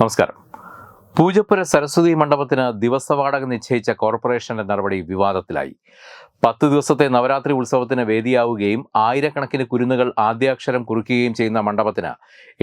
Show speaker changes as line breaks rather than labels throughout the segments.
നമസ്കാരം. പൂജപ്പുര സരസ്വതി മണ്ഡപത്തിന് ദിവസവാടക നിശ്ചയിച്ച കോർപ്പറേഷന്റെ നടപടി വിവാദത്തിലായി. പത്ത് ദിവസത്തെ നവരാത്രി ഉത്സവത്തിന് വേദിയാവുകയും ആയിരക്കണക്കിന് കുരുന്നുകൾ ആദ്യാക്ഷരം കുറിക്കുകയും ചെയ്യുന്ന മണ്ഡപത്തിന്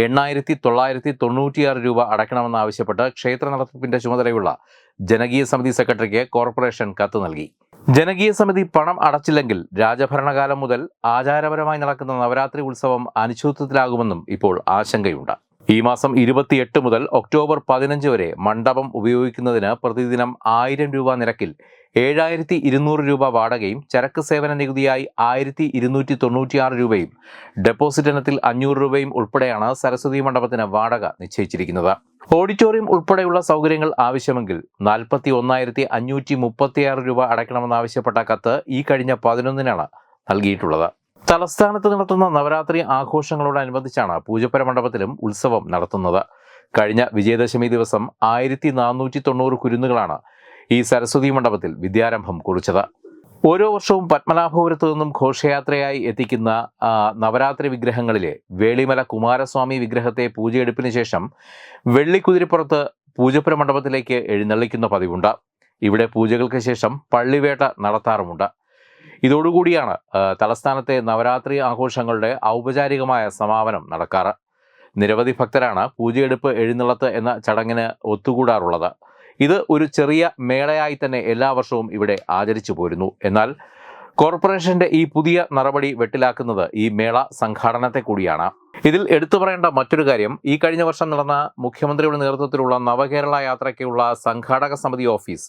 എണ്ണായിരത്തി തൊള്ളായിരത്തി തൊണ്ണൂറ്റിയാറ് രൂപ അടയ്ക്കണമെന്നാവശ്യപ്പെട്ട് ക്ഷേത്ര നടത്തിപ്പിന്റെ ചുമതലയുള്ള ജനകീയ സമിതി സെക്രട്ടറിക്ക് കോർപ്പറേഷൻ കത്ത് നൽകി. ജനകീയ സമിതി പണം അടച്ചില്ലെങ്കിൽ രാജഭരണകാലം മുതൽ ആചാരപരമായി നടക്കുന്ന നവരാത്രി ഉത്സവം അനിശ്ചിതത്വത്തിലാകുമെന്നും ഇപ്പോൾ ആശങ്കയുണ്ട്. ഈ മാസം ഇരുപത്തിയെട്ട് മുതൽ ഒക്ടോബർ പതിനഞ്ച് വരെ മണ്ഡപം ഉപയോഗിക്കുന്നതിന് പ്രതിദിനം ആയിരം രൂപ നിരക്കിൽ ഏഴായിരത്തി ഇരുന്നൂറ് രൂപ വാടകയും ചരക്ക് സേവന നികുതിയായി ആയിരത്തി ഇരുന്നൂറ്റി തൊണ്ണൂറ്റിയാറ് രൂപയും ഡെപ്പോസിറ്റ് ഇനത്തിൽ അഞ്ഞൂറ് രൂപയും ഉൾപ്പെടെയാണ് സരസ്വതി മണ്ഡപത്തിന് വാടക നിശ്ചയിച്ചിരിക്കുന്നത്. ഓഡിറ്റോറിയം ഉൾപ്പെടെയുള്ള സൗകര്യങ്ങൾ ആവശ്യമെങ്കിൽ നാൽപ്പത്തി ഒന്നായിരത്തി അഞ്ഞൂറ്റി മുപ്പത്തിയാറ് രൂപ അടയ്ക്കണമെന്നാവശ്യപ്പെട്ട കത്ത് ഈ കഴിഞ്ഞ പതിനൊന്നിനാണ് നൽകിയിട്ടുള്ളത്. തലസ്ഥാനത്ത് നടത്തുന്ന നവരാത്രി ആഘോഷങ്ങളോടനുബന്ധിച്ചാണ് പൂജപ്പര മണ്ഡപത്തിലും ഉത്സവം നടത്തുന്നത്. കഴിഞ്ഞ വിജയദശമി ദിവസം ആയിരത്തി നാനൂറ്റി തൊണ്ണൂറ് കുരുന്നുകളാണ് ഈ സരസ്വതി മണ്ഡപത്തിൽ വിദ്യാരംഭം കുറിച്ചത്. ഓരോ വർഷവും പത്മനാഭപുരത്തു നിന്നും ഘോഷയാത്രയായി എത്തിക്കുന്ന നവരാത്രി വിഗ്രഹങ്ങളിലെ വേളിമല കുമാരസ്വാമി വിഗ്രഹത്തെ പൂജയെടുപ്പിന് ശേഷം വെള്ളിക്കുതിരിപ്പുറത്ത് പൂജപ്പുര മണ്ഡപത്തിലേക്ക് എഴുന്നള്ളിക്കുന്ന പതിവുണ്ട്. ഇവിടെ പൂജകൾക്ക് ശേഷം പള്ളിവേട്ട നടത്താറുമുണ്ട്. ഇതോടുകൂടിയാണ് തലസ്ഥാനത്തെ നവരാത്രി ആഘോഷങ്ങളുടെ ഔപചാരികമായ സമാപനം നടക്കാറ്. നിരവധി ഭക്തരാണ് പൂജയെടുപ്പ് എഴുന്നള്ളത്ത് എന്ന ചടങ്ങിന് ഒത്തുകൂടാറുള്ളത്. ഇത് ഒരു ചെറിയ മേളയായി തന്നെ എല്ലാ വർഷവും ഇവിടെ ആചരിച്ചു പോരുന്നു. എന്നാൽ കോർപ്പറേഷന്റെ ഈ പുതിയ നടപടി വെട്ടിലാക്കുന്നത് ഈ മേള സംഘാടനത്തെ കൂടിയാണ്. ഇതിൽ എടുത്തു പറയേണ്ട മറ്റൊരു കാര്യം ഈ കഴിഞ്ഞ വർഷം നടന്ന മുഖ്യമന്ത്രിയുടെ നേതൃത്വത്തിലുള്ള നവകേരള യാത്രയ്ക്കുള്ള സംഘാടക സമിതി ഓഫീസ്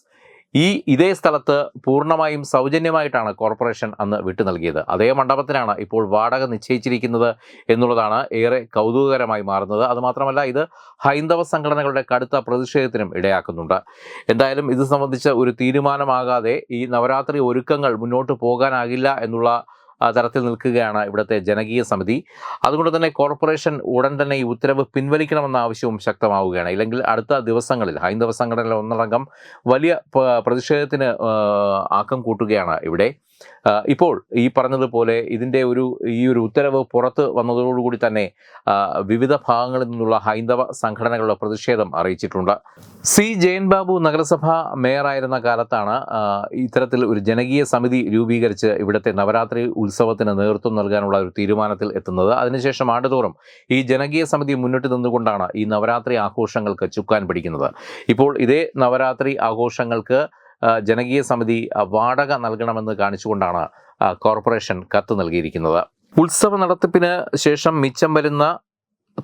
ഈ ഇതേ സ്ഥലത്ത് പൂർണമായും സൗജന്യമായിട്ടാണ് കോർപ്പറേഷൻ അന്ന് വിട്ടു നൽകിയത്. അതേ മണ്ഡപത്തിനാണ് ഇപ്പോൾ വാടക നിശ്ചയിച്ചിരിക്കുന്നത് എന്നുള്ളതാണ് ഏറെ കൗതുകകരമായി മാറുന്നത്. അതുമാത്രമല്ല ഇത് ഹൈന്ദവ സംഘടനകളുടെ കടുത്ത പ്രതിഷേധത്തിനും ഇടയാക്കുന്നുണ്ട്. എന്തായാലും ഇത് സംബന്ധിച്ച ഒരു തീരുമാനമാകാതെ ഈ നവരാത്രി ഒരുക്കങ്ങൾ മുന്നോട്ട് പോകാനാകില്ല എന്നുള്ള തരത്തിൽ നിൽക്കുകയാണ് ഇവിടുത്തെ ജനകീയ സമിതി. അതുകൊണ്ട് തന്നെ കോർപ്പറേഷൻ ഉടൻ തന്നെ ഈ ഉത്തരവ് പിൻവലിക്കണമെന്ന ആവശ്യവും ശക്തമാവുകയാണ്. ഇല്ലെങ്കിൽ അടുത്ത ദിവസങ്ങളിൽ ഹൈന്ദവ സംഘടനകളിൽ ഒന്നടങ്കം വലിയ പ്രതിഷേധത്തിന് ആക്കം കൂട്ടുകയാണ് ഇവിടെ. ഇപ്പോൾ ഈ പറഞ്ഞതുപോലെ ഇതിന്റെ ഒരു ഈ ഒരു ഉത്തരവ് പുറത്ത് വന്നതോടുകൂടി തന്നെ വിവിധ ഭാഗങ്ങളിൽ നിന്നുള്ള ഹൈന്ദവ സംഘടനകളുടെ പ്രതിഷേധം അറിയിച്ചിട്ടുണ്ട്. സി. ജയൻ ബാബു നഗരസഭ മേയറായിരുന്ന കാലത്താണ് ഇത്തരത്തിൽ ഒരു ജനകീയ സമിതി രൂപീകരിച്ച് ഇവിടുത്തെ നവരാത്രി ഉത്സവത്തിന് നേതൃത്വം നൽകാനുള്ള ഒരു തീരുമാനത്തിൽ എത്തുന്നത്. അതിനുശേഷം ആണ്ടുതോറും ഈ ജനകീയ സമിതി മുന്നിട്ട് നിന്നുകൊണ്ടാണ് ഈ നവരാത്രി ആഘോഷങ്ങൾക്ക് ചുക്കാൻ പിടിക്കുന്നത്. ഇപ്പോൾ ഇതേ നവരാത്രി ആഘോഷങ്ങൾക്ക് ജനകീയ സമിതി വാടക നൽകണമെന്ന് കാണിച്ചുകൊണ്ടാണ് കോർപ്പറേഷൻ കത്ത് നൽകിയിരിക്കുന്നത്. ഉത്സവ നടത്തിപ്പിന് ശേഷം മിച്ചം വരുന്ന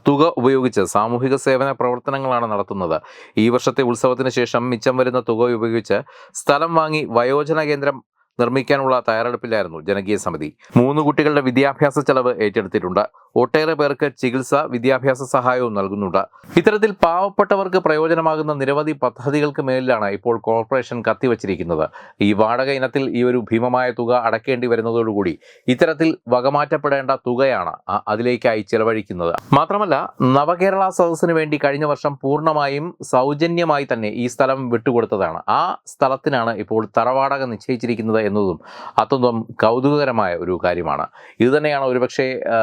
തുക ഉപയോഗിച്ച് സാമൂഹിക സേവന പ്രവർത്തനങ്ങളാണ് നടത്തുന്നത്. ഈ വർഷത്തെ ഉത്സവത്തിന് ശേഷം മിച്ചം വരുന്ന തുക ഉപയോഗിച്ച് സ്ഥലം വാങ്ങി വയോജന കേന്ദ്രം നിർമ്മിക്കാനുള്ള തയ്യാറെടുപ്പിലായിരുന്നു ജനകീയ സമിതി. മൂന്ന് കുട്ടികളുടെ വിദ്യാഭ്യാസ ചെലവ് ഏറ്റെടുത്തിട്ടുണ്ട്. ഒട്ടേറെ പേർക്ക് ചികിത്സ വിദ്യാഭ്യാസ സഹായവും നൽകുന്നുണ്ട്. ഇത്തരത്തിൽ പാവപ്പെട്ടവർക്ക് പ്രയോജനമാകുന്ന നിരവധി പദ്ധതികൾക്ക് മേലിലാണ് ഇപ്പോൾ കോർപ്പറേഷൻ കത്തിവച്ചിരിക്കുന്നത്. ഈ വാടക ഇനത്തിൽ ഈ ഒരു ഭീമമായ തുക അടക്കേണ്ടി വരുന്നതോടുകൂടി ഇത്തരത്തിൽ വകമാറ്റപ്പെടേണ്ട തുകയാണ് അതിലേക്കായി ചെലവഴിക്കുന്നത്. മാത്രമല്ല നവകേരള സദസ്സിന് വേണ്ടി കഴിഞ്ഞ വർഷം പൂർണമായും സൗജന്യമായി തന്നെ ഈ സ്ഥലം വിട്ടുകൊടുത്തതാണ്. ആ സ്ഥലത്തിനാണ് ഇപ്പോൾ തറവാടക നിശ്ചയിച്ചിരിക്കുന്നത് എന്നതും അത്യന്തം കൗതുകകരമായ ഒരു കാര്യമാണ്. ഇതുതന്നെയാണ് ഒരുപക്ഷെ ആ,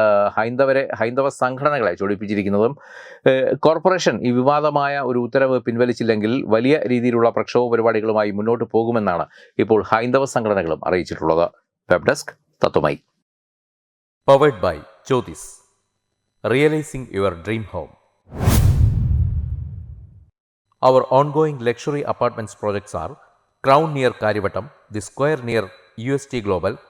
ഹൈന്ദവരെ ഹൈന്ദവ സംഘടനകളെ ചൊടിപ്പിച്ചിരിക്കുന്നതും കോർപ്പറേഷൻ ഈ വിവാദമായ ഒരു ഉത്തരവ് പിൻവലിച്ചില്ലെങ്കിൽ വലിയ രീതിയിലുള്ള പ്രക്ഷോഭ പരിപാടികളുമായി മുന്നോട്ട് പോകുമെന്നാണ് ഇപ്പോൾ ഹൈന്ദവ സംഘടനകളും അറിയിച്ചിട്ടുള്ളത്. Web desk തത്വമായി powered by Jyothis realising your dream home our ongoing luxury apartments projects are Crown near Kariavattom the Square near U S T Crown